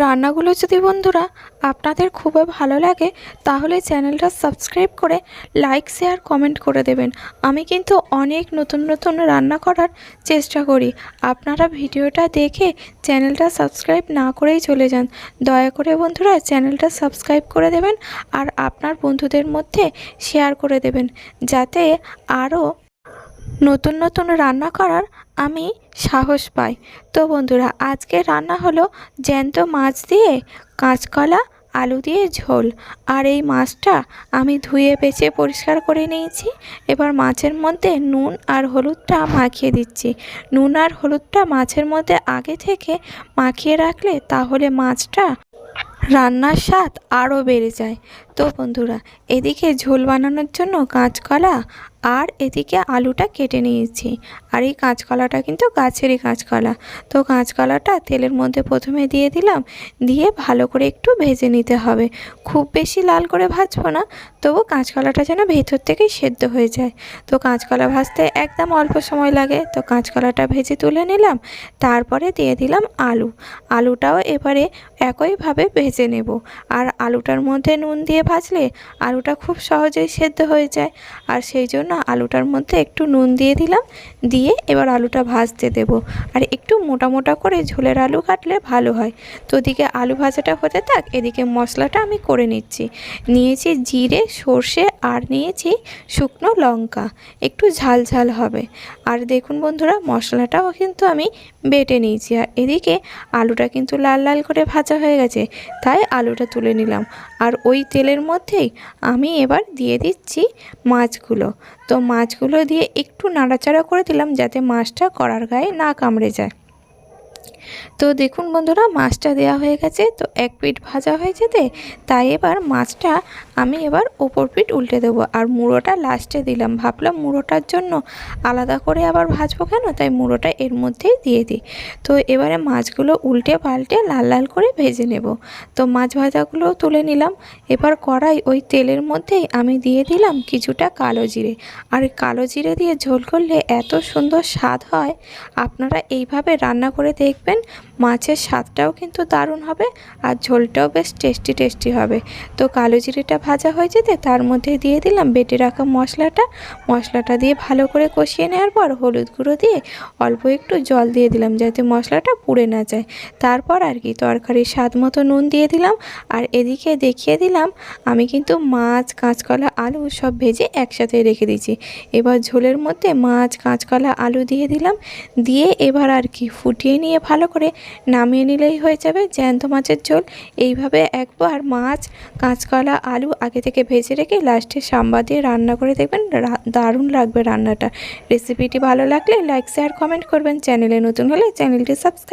রান্নাগুলো যদি বন্ধুরা আপনাদের খুবই ভালো লাগে, তাহলে চ্যানেলটা সাবস্ক্রাইব করে লাইক, শেয়ার, কমেন্ট করে দেবেন। আমি কিন্তু অনেক নতুন নতুন রান্না করার চেষ্টা করি। আপনারা ভিডিওটা দেখে চ্যানেলটা সাবস্ক্রাইব না করেই চলে যান। দয়া করে বন্ধুরা চ্যানেলটা সাবস্ক্রাইব করে দেবেন আর আপনার বন্ধুদের মধ্যে শেয়ার করে দেবেন। যাতে আরও নতুন নতুন রান্না করার আমি সাহস পাই। তো বন্ধুরা, আজকে রান্না হলো জ্যান্ত মাছ দিয়ে কাঁচকলা, আলু দিয়ে ঝোল। আর এই মাছটা আমি ধুয়ে বেছে পরিষ্কার করে নিয়েছি। এবার মাছের মধ্যে নুন আর হলুদটা মাখিয়ে দিচ্ছি। নুন আর হলুদটা মাছের মধ্যে আগে থেকে মাখিয়ে রাখলে তাহলে মাছটা রান্নার স্বাদ আরও বেড়ে যায়। তো বন্ধুরা, এদিকে ঝোল বানানোর জন্য কাঁচকলা আর এদিকে আলুটা কেটে নিয়েছি। আর এই কাঁচকলাটা কিন্তু গাছেরই কাঁচকলা। তো কাঁচকলাটা তেলের মধ্যে প্রথমে দিয়ে দিলাম। দিয়ে ভালো করে একটু ভেজে নিতে হবে। খুব বেশি লাল করে ভাজবো না, তবু কাঁচকলাটা যেন ভেতর থেকেই সেদ্ধ হয়ে যায়। তো কাঁচকলা ভাজতে একদম অল্প সময় লাগে। তো কাঁচকলাটা ভেজে তুলে নিলাম। তারপরে দিয়ে দিলাম আলু। আলুটাও এবারে একইভাবে ভেজে নেব। আর আলুটার মধ্যে নুন দিয়ে ভাজলে আলুটা খুব সহজেই সেদ্ধ হয়ে যায়। আর সেই জন্য আলুটার মধ্যে একটু নুন দিয়ে দিলাম, দিয়ে এবার আলুটা ভাজতে দেব। আর একটু মোটা মোটা করে ঝোলের আলু কাটলে ভালো হয়। তো ওদিকে আলু ভাজাটা হতে থাক, এদিকে মশলাটা আমি করে নিচ্ছি। নিয়েছি জিরে, সর্ষে আর নিয়েছি শুকনো লঙ্কা। একটু ঝাল ঝাল হবে। আর দেখুন বন্ধুরা, মশলাটাও কিন্তু আমি বেটে নিয়েছি। আর এদিকে আলুটা কিন্তু লাল লাল করে ভাজা হয়ে গেছে, তাই আলুটা তুলে নিলাম। আর ওই তেলের মধ্যেই আমি এবার দিয়ে দিচ্ছি মাছগুলো। তো মাছগুলো দিয়ে একটু নাড়াচাড়া করে দিলাম যাতে মাছটা করার গায়ে না কামড়ে যায়। তো দেখুন বন্ধুরা, মাছটা দেওয়া হয়ে গেছে। তো এক পিঠ ভাজা হয়ে যেতে, তাই এবার মাছটা আমি এবার ওপর পিঠ উল্টে দেবো। আর মুড়োটা লাস্টে দিলাম। ভাবলাম মুড়োটার জন্য আলাদা করে আবার ভাজবো কেন? তাই মুড়োটা এর মধ্যেই দিয়ে দিই। তো এবারে মাছগুলো উল্টে পাল্টে লাল লাল করে ভেজে নেব। তো মাছ ভাজাগুলো তুলে নিলাম। এবার কড়াই ওই তেলের মধ্যেই আমি দিয়ে দিলাম কিছুটা কালো জিরে। আর কালো জিরে দিয়ে ঝোল করলে এত সুন্দর স্বাদ হয়। আপনারা এইভাবে রান্না করে দেখবেন মাছের স্বাদটাও কিন্তু দারুণ হবে আর ঝোলটাও বেশ টেস্টি টেস্টি হবে। তো কালো জিরেটা ভাজা হয়ে যেতে তার মধ্যে দিয়ে দিলাম বেটে রাখা মশলাটা। মশলাটা দিয়ে ভালো করে কষিয়ে নেওয়ার পর হলুদ গুঁড়ো দিয়ে অল্প একটু জল দিয়ে দিলাম যাতে মশলাটা পুড়ে না যায়। তারপর আর কি তরকারির স্বাদ মতো নুন দিয়ে দিলাম আর এদিকে দেখিয়ে দিলাম আমি কিন্তু মাছ, কাঁচকলা, আলু সব ভেজে একসাথে রেখে দিয়েছি। এবার ঝোলের মধ্যে মাছ, কাঁচকলা, আলু দিয়ে দিলাম। দিয়ে এবার আর কি ফুটিয়ে নিয়ে ভালো করে নামিয়ে নিলেই হয়ে যাবে জ্যান্ত মাছের ঝোল। এইভাবে একবার মাছ, কাঁচকলা, আলু আগে থেকে ভেজে রেখে লাস্টে সাম্বা দিয়ে রান্না করে দেখবেন। দারুণ লাগবে রান্নাটা। রেসিপিটি ভালো লাগলে লাইক শেয়ার কমেন্ট করবেন। চ্যানেলে নতুন হলে চ্যানেলটি সাবস্ক্রাইব